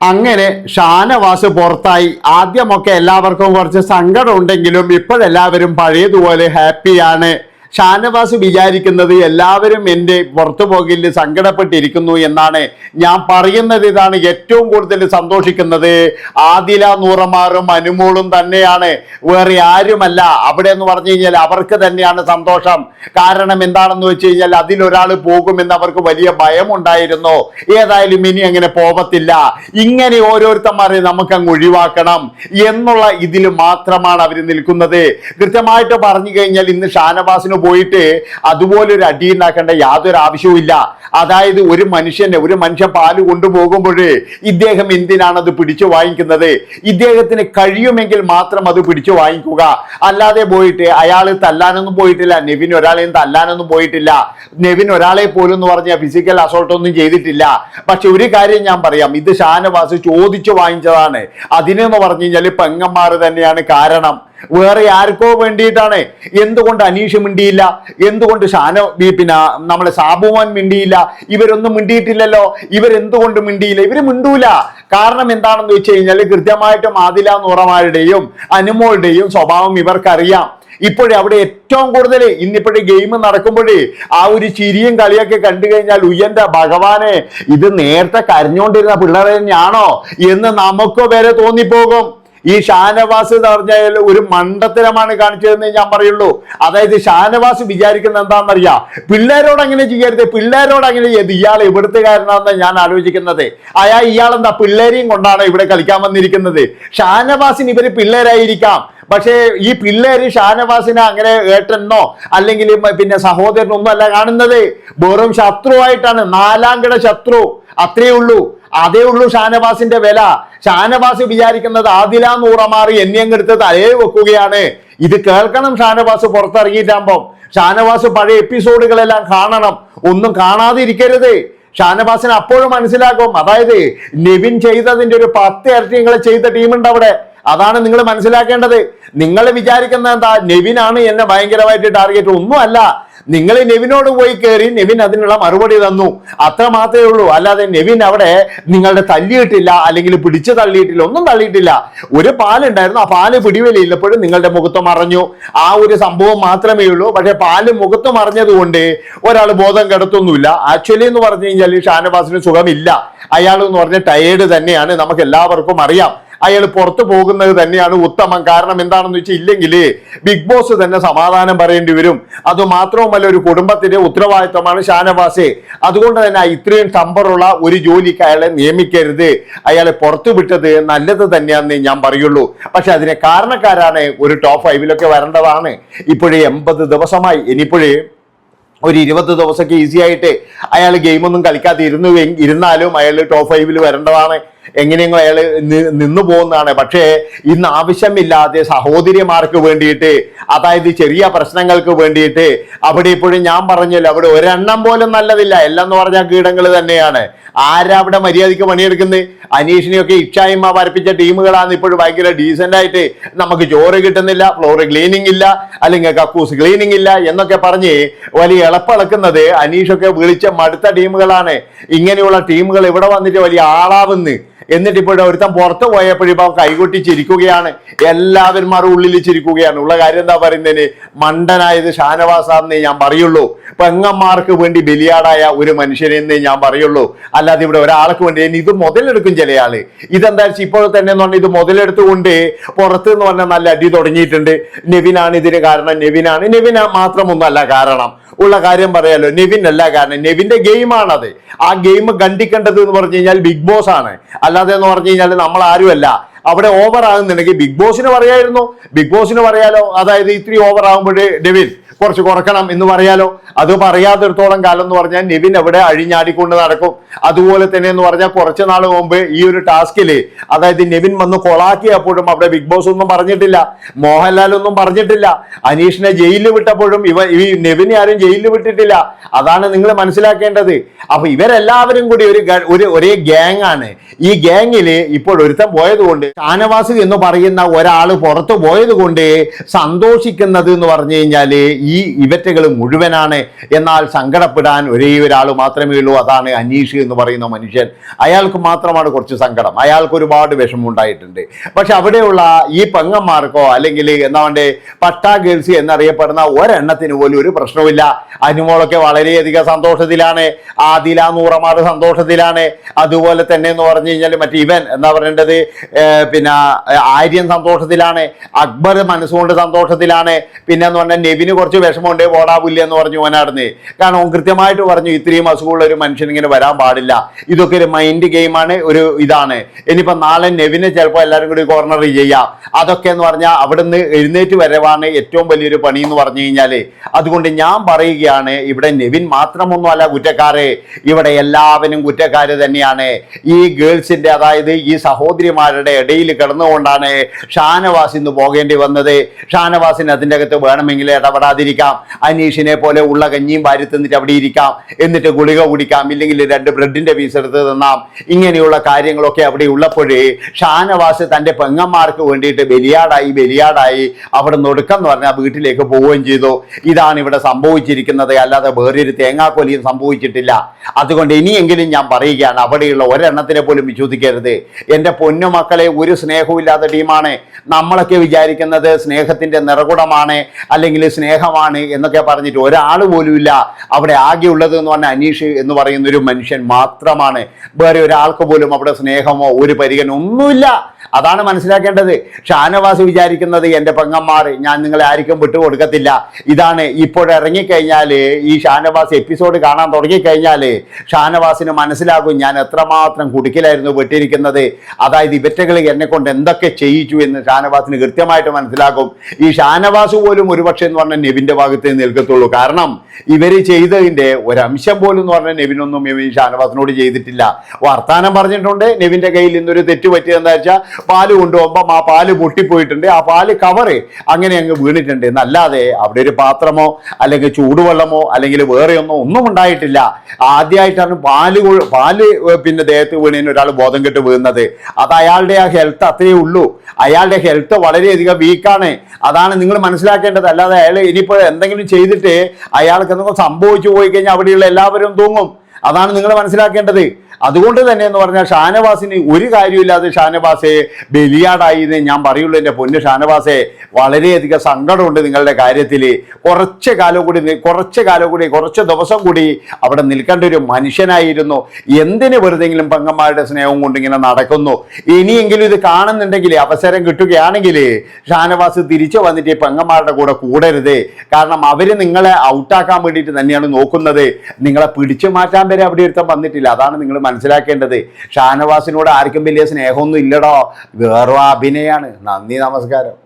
അങ്ങനെ ഷാനവാസ് പുറത്തായി. ആദ്യമൊക്കെ എല്ലാവർക്കും കുറച്ച് സങ്കടം ഉണ്ടെങ്കിലും ഇപ്പോഴെല്ലാവരും പഴയതുപോലെ ഹാപ്പിയാണ്. ഷാനവാസ് വിചാരിക്കുന്നത് എല്ലാവരും എന്റെ പുറത്തു പോകില്ല സങ്കടപ്പെട്ടിരിക്കുന്നു എന്നാണ് ഞാൻ പറയുന്നത്. ഇതാണ് ഏറ്റവും കൂടുതൽ സന്തോഷിക്കുന്നത്. ആദില നൂറമാറും അനുമോളും തന്നെയാണ്. വേറെ ആരുമല്ല. അവിടെ എന്ന് പറഞ്ഞു കഴിഞ്ഞാൽ അവർക്ക് തന്നെയാണ് സന്തോഷം. കാരണം എന്താണെന്ന് വെച്ച് കഴിഞ്ഞാൽ അതിലൊരാൾ പോകുമെന്ന് അവർക്ക് വലിയ ഭയമുണ്ടായിരുന്നു. ഏതായാലും ഇനി അങ്ങനെ പോവത്തില്ല. ഇങ്ങനെ ഓരോരുത്തന്മാരെ നമുക്ക് അങ്ങ് ഒഴിവാക്കണം എന്നുള്ള ഇതിൽ മാത്രമാണ് അവർ നിൽക്കുന്നത്. കൃത്യമായിട്ട് പറഞ്ഞു കഴിഞ്ഞാൽ ഇന്ന് ഷാനവാസിന് പോയിട്ട് അതുപോലെ ഒരു അടി ഉണ്ടാക്കേണ്ട യാതൊരു ആവശ്യവുമില്ല അതായത് ഒരു മനുഷ്യനെ ഒരു മനുഷ്യൻ പാൽ കൊണ്ടുപോകുമ്പോൾ ഇദ്ദേഹം എന്തിനാണ് അത് പിടിച്ചു വാങ്ങിക്കുന്നത്? ഇദ്ദേഹത്തിന് കഴിയുമെങ്കിൽ മാത്രം അത് പിടിച്ചു വാങ്ങിക്കുക. അല്ലാതെ പോയിട്ട് അയാൾ തല്ലാനൊന്നും പോയിട്ടില്ല നെവിൻ ഒരാളെയും തല്ലാനൊന്നും പോയിട്ടില്ല. നെവിൻ ഒരാളെ പോലും എന്ന് പറഞ്ഞാൽ ഫിസിക്കൽ അസോൾട്ട് ഒന്നും ചെയ്തിട്ടില്ല. പക്ഷെ ഒരു കാര്യം ഞാൻ പറയാം ഇത് ഷാനവാസ് ചോദിച്ചു വാങ്ങിച്ചതാണ്. അതിനെന്ന് പറഞ്ഞു കഴിഞ്ഞാൽ പെങ്ങന്മാർ തന്നെയാണ് കാരണം. വേറെ ആർക്കോ വേണ്ടിയിട്ടാണ്. എന്തുകൊണ്ട് അനീഷ് മിണ്ടിയില്ല? എന്തുകൊണ്ട് ഷാന ബീപ്പിന നമ്മളെ സാബുമോൻ മിണ്ടിയില്ല? ഇവരൊന്നും മിണ്ടിയിട്ടില്ലല്ലോ. ഇവരെന്തുകൊണ്ട് മിണ്ടിയില്ല? ഇവർ മിണ്ടൂല. കാരണം എന്താണെന്ന് വെച്ച് കഴിഞ്ഞാൽ കൃത്യമായിട്ടും ആദില നൂറമാരുടെയും അനുമോളുടെയും സ്വഭാവം ഇവർക്കറിയാം. ഇപ്പോഴേ അവിടെ ഏറ്റവും കൂടുതൽ ഇന്നിപ്പോഴേ ഗെയിം നടക്കുമ്പോഴേ ആ ഒരു ചിരിയും കളിയൊക്കെ കണ്ടു കഴിഞ്ഞാൽ ഉയ്യന്റെ ഭഗവാനെ ഇത് നേരത്തെ കരഞ്ഞുകൊണ്ടിരുന്ന പിള്ളേരെ തന്നെയാണോ എന്ന് നമുക്ക് വരെ തോന്നിപ്പോകും. ഈ ഷാനവാസ് എന്ന് പറഞ്ഞാൽ ഒരു മണ്ടത്തരമാണ് കാണിച്ചതെന്ന് ഞാൻ പറയുള്ളൂ. അതായത് ഷാനവാസ് വിചാരിക്കുന്നത് എന്താണെന്നറിയാ? പിള്ളേരോട് അങ്ങനെ ചെയ്യരുത് പിള്ളേരോട് അങ്ങനെ ചെയ്യരുത്. ഇയാൾ എവിടുത്തുകാരനാണെന്ന് ഞാൻ ആലോചിക്കുന്നത്. അയാൾ ഇയാളെന്താ പിള്ളേരെയും കൊണ്ടാണ് ഇവിടെ കളിക്കാൻ വന്നിരിക്കുന്നത്? ഷാനവാസിന് ഇവർ പിള്ളേരായിരിക്കാം. പക്ഷേ ഈ പിള്ളേര് ഷാനവാസിനെ അങ്ങനെ ഏട്ടനോ അല്ലെങ്കിൽ പിന്നെ സഹോദരനൊന്നും അല്ല കാണുന്നത്. വെറും ശത്രുവായിട്ടാണ്. നാലാം കിട ശത്രു. അത്രയേ ഉള്ളൂ. അതേ ഉള്ളൂ ഷാനവാസിന്റെ വില. ഷാനവാസ് വിചാരിക്കുന്നത് ആദില നൂറമാറി എന്നെങ്ങെടുത്ത് തലയെ വെക്കുകയാണ്. ഇത് കേൾക്കണം ഷാനവാസ് പുറത്തിറങ്ങിയിട്ടാകുമ്പം. ഷാനവാസ് പഴയ എപ്പിസോഡുകളെല്ലാം കാണണം. ഒന്നും കാണാതിരിക്കരുത്. ഷാനവാസിന് അപ്പോഴും മനസ്സിലാക്കും അതായത് നെവിൻ ചെയ്തതിന്റെ ഒരു പത്ത് ഇരട്ടി നിങ്ങൾ ചെയ്ത ടീമുണ്ട് അവിടെ. അതാണ് നിങ്ങൾ മനസ്സിലാക്കേണ്ടത്. നിങ്ങൾ വിചാരിക്കുന്ന എന്താ? നെവിനാണ് എന്നെ ഭയങ്കരമായിട്ട് ടാർഗറ്റ്. ഒന്നുമല്ല. നിങ്ങൾ നെവിനോട് പോയി കയറി നെവിൻ അതിനുള്ള മറുപടി തന്നു. അത്ര മാത്രമേ ഉള്ളൂ. അല്ലാതെ നെവിൻ അവിടെ നിങ്ങളുടെ തല്ലിയിട്ടില്ല അല്ലെങ്കിൽ പിടിച്ചു തള്ളിയിട്ടില്ല ഒന്നും തള്ളിയിട്ടില്ല. ഒരു പാലുണ്ടായിരുന്നു. ആ പാൽ പിടിവലിയില്ലപ്പോഴും നിങ്ങളുടെ മുഖത്ത് മറഞ്ഞു. ആ ഒരു സംഭവം മാത്രമേ ഉള്ളൂ. പക്ഷെ പാൽ മുഖത്ത് മറഞ്ഞതുകൊണ്ട് ഒരാൾ ബോധം കെടത്തൊന്നുമില്ല. ആക്ച്വലി എന്ന് പറഞ്ഞു കഴിഞ്ഞാൽ ഷാനവാസിന് സുഖമില്ല. അയാൾ എന്ന് പറഞ്ഞ ടയേർഡ് തന്നെയാണ്. നമുക്ക് എല്ലാവർക്കും അറിയാം. അയാൾ പുറത്തു പോകുന്നത് തന്നെയാണ് ഉത്തമം. കാരണം എന്താണെന്ന് വെച്ചാൽ ഇല്ലെങ്കിൽ ബിഗ് ബോസ് തന്നെ സമാധാനം പറയേണ്ടി വരും. അത് മാത്രവുമല്ല ഒരു കുടുംബത്തിന്റെ ഉത്തരവാദിത്തമാണ് ഷാനവാസെ. അതുകൊണ്ട് തന്നെ ഇത്രയും ടമ്പറുള്ള ഒരു ജോലിക്ക് അയാളെ നിയമിക്കരുത്. അയാളെ പുറത്തു വിട്ടത് നല്ലത് തന്നെയാണെന്ന് ഞാൻ പറയുള്ളൂ. പക്ഷെ അതിനെ കാരണക്കാരാണ് ഒരു ടോപ്പ് ഫൈവിലൊക്കെ വരേണ്ടതാണ്. ഇപ്പോഴേ എൺപത് ദിവസമായി. ഇനിയിപ്പോഴേ ഒരു ഇരുപത് ദിവസമൊക്കെ ഈസി ആയിട്ട് അയാൾ ഗെയിമൊന്നും കളിക്കാതെ ഇരുന്നു ഇരുന്നാലും അയാൾ ടോപ്പ് ഫൈവിൽ വരേണ്ടതാണ്. എങ്ങനെയെങ്കിലും അയാൾ നിന്നു പോകുന്നതാണ്. പക്ഷേ ഇന്ന് ആവശ്യമില്ലാതെ സഹോദരിമാർക്ക് വേണ്ടിയിട്ട് അതായത് ചെറിയ പ്രശ്നങ്ങൾക്ക് വേണ്ടിയിട്ട് അവിടെ ഇപ്പോഴും ഞാൻ പറഞ്ഞല്ലോ അവിടെ ഒരെണ്ണം പോലും നല്ലതില്ല. എല്ലാം എന്ന് പറഞ്ഞാൽ കീടങ്ങൾ തന്നെയാണ്. ആരാ അവിടെ മര്യാദയ്ക്ക് പണിയെടുക്കുന്നത്? അനീഷിനെയൊക്കെ ഇച്ഛായ്മ വരപ്പിച്ച ടീമുകളാണ് ഇപ്പോഴും ഭയങ്കര ഡീസന്റ് ആയിട്ട് നമുക്ക് ചോറ് കിട്ടുന്നില്ല ഫ്ലോർ ക്ലീനിങ് ഇല്ല അല്ലെങ്കിൽ കക്കൂസ് ക്ലീനിങ് ഇല്ല എന്നൊക്കെ പറഞ്ഞ് വലിയ ഇളപ്പിളക്കുന്നത് അനീഷൊക്കെ വിളിച്ച മടുത്ത ടീമുകളാണ്. ഇങ്ങനെയുള്ള ടീമുകൾ ഇവിടെ വന്നിട്ട് വലിയ ആളാവുന്നു. എന്നിട്ട് ഇപ്പോഴും ഒരുത്തൻ പുറത്ത് പോയപ്പോഴിപ്പോ കൈകൊട്ടി ചിരിക്കുകയാണ്. എല്ലാവരും ഉള്ളിൽ ചിരിക്കുകയാണ്. ഉള്ള കാര്യം എന്താ പറയുന്നതിന്? മണ്ടനായത് ഷാനവാസാന്നേ ഞാൻ പറയുള്ളൂ. പെങ്ങന്മാർക്ക് വേണ്ടി ബലിയാടായ ഒരു മനുഷ്യനെന്നേ ഞാൻ പറയുള്ളൂ. അല്ലാതെ ഇവിടെ ഒരാൾക്ക് വേണ്ടി ഇത് മുതലെടുക്കും ചില ആൾ. ഇതെന്താ വെച്ചാൽ ഇപ്പോൾ തന്നെ എന്ന് പറഞ്ഞാൽ ഇത് മുതലെടുത്തുകൊണ്ട് പുറത്ത് എന്ന് പറഞ്ഞാൽ നല്ല അടി തുടങ്ങിയിട്ടുണ്ട്. നെവിനാണ് ഇതിന് കാരണം. നെവിനാണ്. നെവിന മാത്രമൊന്നുമല്ല കാരണം. ഉള്ള കാര്യം പറയാലോ. നെവിൻ അല്ല കാരണം. നെവിന്റെ ഗെയിമാണത്. ആ ഗെയിം കണ്ടിക്കേണ്ടത് എന്ന് പറഞ്ഞു കഴിഞ്ഞാൽ ബിഗ് ബോസ് ആണ്. അല്ലാതെ എന്ന് പറഞ്ഞു കഴിഞ്ഞാൽ നമ്മൾ ആരുമല്ല അവിടെ ഓവർ ആകുന്നുണ്ടെങ്കിൽ ബിഗ് ബോസിന് പറയായിരുന്നു. ബിഗ് ബോസിന് പറയാലോ. അതായത് ഇത്തിരി ഓവർ ആകുമ്പോഴേ ഡെവിൻ കുറച്ച് കുറക്കണം എന്ന് പറയാലോ. അത് പറയാത്തിടത്തോളം കാലം എന്ന് പറഞ്ഞാൽ നിവിൻ അവിടെ അഴിഞ്ഞാടിക്കൊണ്ട് നടക്കും. അതുപോലെ തന്നെ എന്ന് പറഞ്ഞാൽ കുറച്ച് നാൾ മുമ്പ് ഈ ഒരു ടാസ്കിൽ അതായത് നിവിൻ വന്ന് കൊളാക്കിയപ്പോഴും അവിടെ ബിഗ് ബോസ് ഒന്നും പറഞ്ഞിട്ടില്ല. മോഹൻലാൽ ഒന്നും പറഞ്ഞിട്ടില്ല. അനീഷിനെ ജയിലിൽ വിട്ടപ്പോഴും ഇവ ഈ നെവിനെ ആരും ജയിലിൽ വിട്ടിട്ടില്ല. അതാണ് നിങ്ങൾ മനസ്സിലാക്കേണ്ടത്. അപ്പൊ ഇവരെല്ലാവരും കൂടി ഒരു ഒരു ഒരേ ഗ്യാങ് ആണ്. ഈ ഗ്യാങ്ങിൽ ഇപ്പോൾ ഒരുത്തൻ പോയത് കൊണ്ട് ഷാനവാസ് എന്ന് പറയുന്ന ഒരാൾ പുറത്തു പോയത് കൊണ്ട് സന്തോഷിക്കുന്നത് എന്ന് പറഞ്ഞു കഴിഞ്ഞാൽ ഇവറ്റകൾ മുഴുവനാണ് എന്നാൽ സങ്കടപ്പെടാൻ ഒരേ ഒരാൾ മാത്രമേ ഉള്ളൂ. അതാണ് അനീഷ് എന്ന് പറയുന്ന മനുഷ്യൻ. അയാൾക്ക് മാത്രമാണ് കുറച്ച് സങ്കടം. അയാൾക്ക് ഒരുപാട് വിഷമം ഉണ്ടായിട്ടുണ്ട് പക്ഷെ അവിടെയുള്ള ഈ പെങ്ങന്മാർക്കോ അല്ലെങ്കിൽ എന്താ വേണ്ടേ പട്ടാ ഗേൾസ് എന്നറിയപ്പെടുന്ന ഒരെണ്ണത്തിന് പോലും ഒരു പ്രശ്നവുമില്ല. അനുമോളൊക്കെ വളരെയധികം സന്തോഷത്തിലാണ്. ആദില നൂറമാട് സന്തോഷത്തിലാണ്. അതുപോലെ തന്നെ എന്ന് പറഞ്ഞു കഴിഞ്ഞാൽ മറ്റേ ഇവൻ എന്താ പറയേണ്ടത്? പിന്നെ ആര്യൻ സന്തോഷത്തിലാണ്. അക്ബർ മനസ്സുകൊണ്ട് സന്തോഷത്തിലാണ്. പിന്നെ എന്ന് പറഞ്ഞാൽ നെവിന് കുറച്ച് വിഷമമുണ്ട് ഓടാവില്ല എന്ന് പറഞ്ഞു ഓനാടുന്നത് കാരണം കൃത്യമായിട്ട് പറഞ്ഞു ഇത്രയും അസുഖമുള്ള ഒരു മനുഷ്യൻ ഇങ്ങനെ വരാൻ പാടില്ല. ഇതൊക്കെ ഒരു മൈൻഡ് ഗെയിമാണ് ഒരു ഇതാണ്. ഇനിയിപ്പോ നാളെ നെവിനെ ചിലപ്പോൾ എല്ലാവരും കൂടി കോർണർ ചെയ്യാം. അതൊക്കെ എന്ന് പറഞ്ഞാൽ അവിടെ നിന്ന് എഴുന്നേറ്റ് വരവാണ് ഏറ്റവും വലിയൊരു പണി എന്ന് പറഞ്ഞു കഴിഞ്ഞാൽ അതുകൊണ്ട് ഞാൻ പറയുകയാണ് ഇവിടെ നെവിൻ മാത്രമൊന്നുമല്ല കുറ്റക്കാര്. ഇവിടെ എല്ലാവരും കുറ്റക്കാര് തന്നെയാണ്. ഈ ഗേൾസിന്റെ അതായത് ഈ സഹോദരിമാരുടെ ഇടയിൽ കിടന്നുകൊണ്ടാണ് ഷാനവാസിന്ന് പോകേണ്ടി വന്നത്. ഷാനവാസിന് അതിന്റെ അകത്ത് വേണമെങ്കിൽ ഇടപെടാതിരിക്കാം അനീഷിനെ പോലെ ഉള്ള കഞ്ഞിയും വാരി തന്നിട്ട് അവിടെ ഇരിക്കാം. എന്നിട്ട് ഗുളിക കുടിക്കാം. ഇല്ലെങ്കിൽ രണ്ട് ബ്രെഡിന്റെ പീസ് എടുത്ത് തന്നാം. ഇങ്ങനെയുള്ള കാര്യങ്ങളൊക്കെ അവിടെ ഉള്ളപ്പോഴേ ഷാനവാസ് തന്റെ പെങ്ങന്മാർക്ക് വേണ്ടിയിട്ട് ബലിയാടായി ബലിയാടായി അവിടെ നൊടുക്കം എന്ന് പറഞ്ഞാൽ വീട്ടിലേക്ക് പോവുകയും ചെയ്തു. ഇതാണ് ഇവിടെ സംഭവിച്ചിരിക്കുന്നത്. അല്ലാതെ വേറൊരു തേങ്ങാക്കൊലിയും സംഭവിച്ചിട്ടില്ല. അതുകൊണ്ട് ഇനിയെങ്കിലും ഞാൻ പറയുകയാണ് അവിടെയുള്ള ഒരെണ്ണത്തിനെ പോലും വിശ്വസിക്കരുത്. എന്റെ പൊന്നുമക്കളെ ഒരു സ്നേഹവും ഇല്ലാത്ത ടീമാണ്. നമ്മളൊക്കെ വിചാരിക്കുന്നത് സ്നേഹത്തിന്റെ നിറകുടമാണ്. അല്ലെങ്കിൽ സ്നേഹമാണ് എന്നൊക്കെ പറഞ്ഞിട്ട് ഒരാൾ പോലുമില്ല അവിടെ ആകെ ഉള്ളത് എന്ന് പറഞ്ഞാൽ അനീഷ് എന്ന് പറയുന്ന ഒരു മനുഷ്യൻ മാത്രമാണ്. വേറെ ഒരാൾക്ക് പോലും അവിടെ സ്നേഹമോ ഒരു പരിഗണന ഒന്നുമില്ല. അതാണ് മനസ്സിലാക്കേണ്ടത്. ഷാനവാസ് വിചാരിക്കുന്നത് എന്റെ പെങ്ങന്മാർ ഞാൻ നിങ്ങളെ ആർക്കും വിട്ടുകൊടുക്കത്തില്ല. ഇതാണ് ഇപ്പോഴിറങ്ങിക്കഴിഞ്ഞാൽ ഈ ഷാനവാസ് എപ്പിസോഡ് കാണാൻ തുടങ്ങിക്കഴിഞ്ഞാൽ ഷാനവാസിന് മനസ്സിലാകും ഞാൻ എത്രമാത്രം കുടുക്കിലായിരുന്നു വിട്ടിരിക്കുന്നത് അതായത് ഇവറ്റകൾ എന്നെ കൊണ്ട് എന്തൊക്കെ ചെയ്യിച്ചു എന്ന് ഷാനവാസിന് കൃത്യമായിട്ട് മനസ്സിലാകും. ഈ ഷാനവാസ് പോലും ഒരുപക്ഷെ എന്ന് പറഞ്ഞാൽ നെവിന്റെ ഭാഗത്ത് നിൽക്കത്തുള്ളൂ. കാരണം ഇവർ ചെയ്തതിന്റെ ഒരംശം പോലും എന്ന് പറഞ്ഞാൽ നെവിനൊന്നും ഈ ഷാനവാസിനോട് ചെയ്തിട്ടില്ല. വർത്താനം പറഞ്ഞിട്ടുണ്ട് നെവിന്റെ കയ്യിൽ ഇന്നൊരു തെറ്റ് പറ്റിയതെന്താ വെച്ചാൽ പാൽ കൊണ്ടുപോകുമ്പോൾ ആ പാൽ പൊട്ടിപ്പോയിട്ടുണ്ട്. ആ പാൽ കവറ് അങ്ങനെ അങ്ങ് വീണിട്ടുണ്ട്. എന്നല്ലാതെ അവിടെ ഒരു പാത്രമോ അല്ലെങ്കിൽ ചൂടുവെള്ളമോ അല്ലെങ്കിൽ വേറെ ഒന്നോ ഒന്നും ഉണ്ടായിട്ടില്ല. ആദ്യമായിട്ടാണ് പാൽ പാൽ പിന്നെ ദേഹത്ത് വീണതിന് ഒരാൾ ബോധം കെട്ട് വീഴുന്നത്. അത് അയാളുടെ ആ ഹെൽത്ത് അത്രയേ ഉള്ളൂ. അയാളുടെ ഹെൽത്ത് വളരെയധികം വീക്കാണ് അതാണ് നിങ്ങൾ മനസ്സിലാക്കേണ്ടത്. അല്ലാതെ അയാൾ ഇനിയിപ്പോൾ എന്തെങ്കിലും ചെയ്തിട്ട് അയാൾക്ക് എന്തെങ്കിലും സംഭവിച്ചു പോയി കഴിഞ്ഞാൽ അവിടെയുള്ള എല്ലാവരും തൂങ്ങും. അതാണ് നിങ്ങൾ മനസ്സിലാക്കേണ്ടത്. അതുകൊണ്ട് തന്നെ എന്ന് പറഞ്ഞാൽ ഷാനവാസിന് ഒരു കാര്യമില്ലാതെ ഷാനവാസെ ബലിയാടായി എന്ന് ഞാൻ പറയുള്ളൂ എന്റെ പൊന്ന് ഷാനവാസെ. വളരെയധികം സങ്കടമുണ്ട് നിങ്ങളുടെ കാര്യത്തിൽ കുറച്ച് കാലം കൂടി കുറച്ച് കാലം കൂടി കുറച്ച് ദിവസം കൂടി അവിടെ നിൽക്കേണ്ട ഒരു മനുഷ്യനായിരുന്നു. എന്തിന് വെറുതെങ്കിലും പെങ്ങന്മാരുടെ സ്നേഹം കൊണ്ട് ഇങ്ങനെ നടക്കുന്നു? ഇനിയെങ്കിലും ഇത് കാണുന്നുണ്ടെങ്കിൽ അവസരം കിട്ടുകയാണെങ്കിൽ ഷാനവാസ് തിരിച്ചു വന്നിട്ട് ഈ പെങ്ങന്മാരുടെ കൂടെ കൂടരുത്. കാരണം അവർ നിങ്ങളെ ഔട്ടാക്കാൻ വേണ്ടിയിട്ട് തന്നെയാണ് നോക്കുന്നത്. നിങ്ങളെ പിടിച്ചു മാറ്റാൻ വരെ അവിടെ ഒരുത്തം വന്നിട്ടില്ല. അതാണ് നിങ്ങൾ മനസ്സിലാക്കേണ്ടത്. ഷാനവാസിനോട് ആർക്കും വലിയ സ്നേഹമൊന്നും ഇല്ലടോ. വേറെ അഭിനയാണ്. നന്ദി നമസ്കാരം.